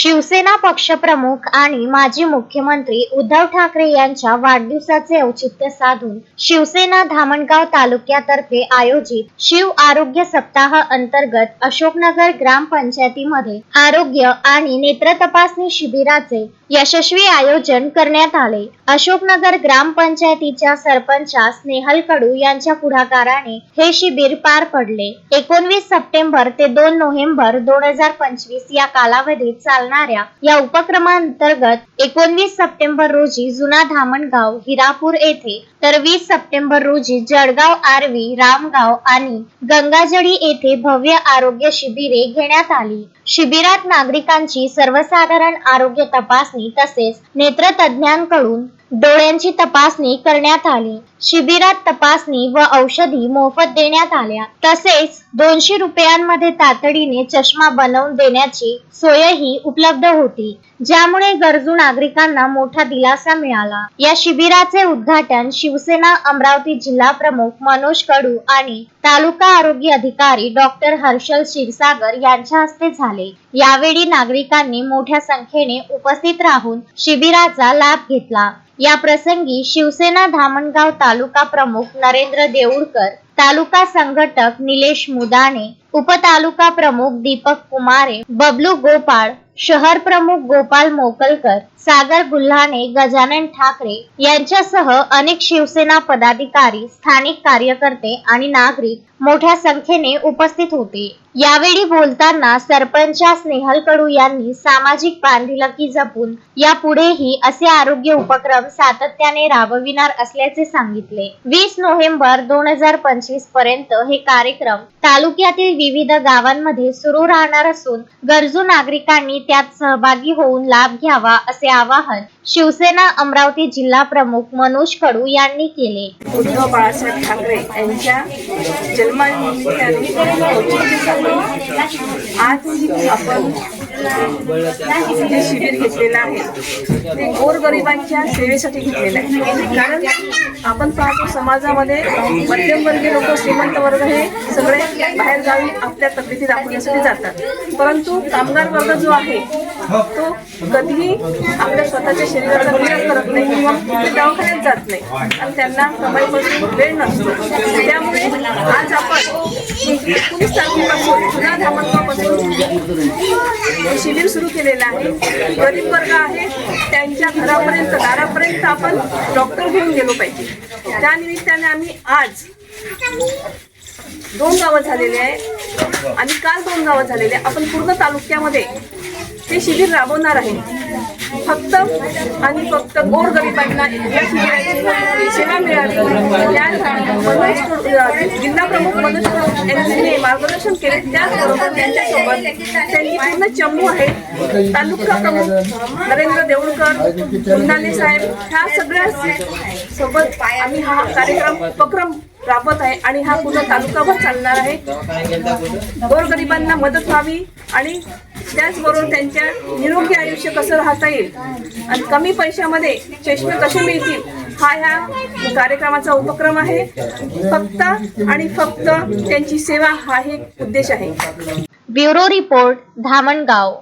शिवसेना पक्षप्रमुख आणि माजी मुख्यमंत्री उद्धव ठाकरे यांच्या वाढदिवसाचे औचित्य साधून शिवसेना धामणगाव तालुक्यातर्फे आयोजित शिव आरोग्य सप्ताह अंतर्गत अशोकनगर ग्रामपंचायतीमध्ये आरोग्य आणि नेत्र तपासणी शिबिराचे यशस्वी आयोजन करण्यात आले. अशोकनगर ग्रामपंचायतीच्या सरपंचा स्नेहल कडू यांच्या पुढाकाराने हे शिबिर पार पडले. एकोणवीस सप्टेंबर ते दोन नोव्हेंबर दोन हजार पंचवीस या कालावधीत चालणाऱ्या या उपक्रमांतर्गत एकोणवीस सप्टेंबर रोजी जुना धामणगाव हिरापूर येथे तर वीस सप्टेंबर रोजी जळगाव आर्वी रामगाव आणि गंगाजळी येथे भव्य आरोग्य शिबिरे घेण्यात आली. शिबिरात नागरिकांची सर्वसाधारण आरोग्य तपासणी तसेच नेत्रतज्ञांकडून डोळ्यांची तपासणी करण्यात आली. शिबिरात तपासणी व औषधी मोफत देण्यात आल्या. तसेच दोनशे रुपयांमध्ये तातडीने चष्मा बनवून देण्याची सोयही उपलब्ध होती. ज्यामुळे गरजू नागरिकांना मोठा दिलासा मिळाला. या शिबिराचे उद्घाटन शिवसेना अमरावती जिल्हा प्रमुख मनोज कडू आणि तालुका आरोग्य अधिकारी डॉक्टर हर्षल क्षीरसागर यांच्या हस्ते झाले. यावेळी नागरिकांनी मोठ्या संख्येने उपस्थित राहून शिबिराचा लाभ घेतला. या प्रसंगी शिवसेना धामणगाव तालुका प्रमुख नरेंद्र देऊळकर तालुका संघटक निलेश मुदाने उपतालुका प्रमुख दीपक कुमारे बबलू गोपाळ शहर प्रमुख गोपाल मोकलकर सागर गुल्हाने गजानन ठाकरे यांच्यासह अनेक शिवसेना पदाधिकारी स्थानिक कार्यकर्ते आणि नागरिक मोठ्या संख्येने उपस्थित होते. यावेळी बोलताना सरपंच स्नेहल कडू यांनी सामाजिक बांधिलकी जपून यापुढेही असे आरोग्य उपक्रम सातत्याने राबविणार असल्याचे सांगितले. वीस नोव्हेंबर दोन हजार पंचवीस पर्यंत हे कार्यक्रम तालुक्यातील विविध गावांमध्ये सुरू राहणार असून गरजू नागरिकांनी त्यात सहभागी होऊन लाभ घ्यावा असे आवाहन शिवसेना अमरावती जिल्हा प्रमुख मनोज कडू यांनी केले. बाळासाहेब ठाकरे यांच्या आज आपण शिबिर घेतलेलं आहे. ते गोरगरिबांच्या सेवेसाठी घेतलेलं आहे. कारण आपण पाहतो समाजामध्ये मध्यमवर्गीय लोक श्रीमंत वर्ग हे सगळे बाहेरगावी आपल्या तब्येती दाखवण्यासाठी जातात. परंतु कामगार वर्ग जो आहे तो कधीही आपल्या स्वतःच्या शरीराचा विचार करत नाही किंवा दवाखान्यात जात नाही. आणि त्यांना कमाईपासून वेळ नसतो. त्यामुळे आज आपण एकोणीस तारखेपासून जुना धामणगावपासून शिबिर सुरू केलेलं आहे. गरीब वर्ग आहे. त्यांच्या घरापर्यंत दारापर्यंत आपण डॉक्टर घेऊन गेलो पाहिजे. त्या निमित्ताने आम्ही आज दोन गावं झालेले आहे आणि काल दोन गावं झालेले आहे. आपण पूर्ण तालुक्यामध्ये ते शिबिर राबवणार आहे. फक्त आणि फक्त गोरगरिबांना या शिबिराची सेवा मिळावी. या मनोज कडू- जिल्हा प्रमुख मनोज कडू यांनी मार्गदर्शन केले त्याचबरोबर त्यांच्यासोबत त्यांनी पूर्ण चमू आहे. तालुका प्रमुख नरेंद्र देऊळकर गुंडाने साहेब ह्या सगळ्या सोबत आम्ही हा कार्यक्रम उपक्रम राबवत आहे आणि हा पूर्ण तालुकाभर चालणार आहे. गोरगरिबांना मदत व्हावी आणि त्याचबरोबर त्यांच्या निरोगी आयुष्य कसं राहता येईल आणि कमी पैशामध्ये चष्मे कसे मिळतील हा ह्या कार्यक्रमाचा उपक्रम आहे. फक्त आणि फक्त त्यांची सेवा हा एक उद्देश आहे. Bureau report Dhamangaon.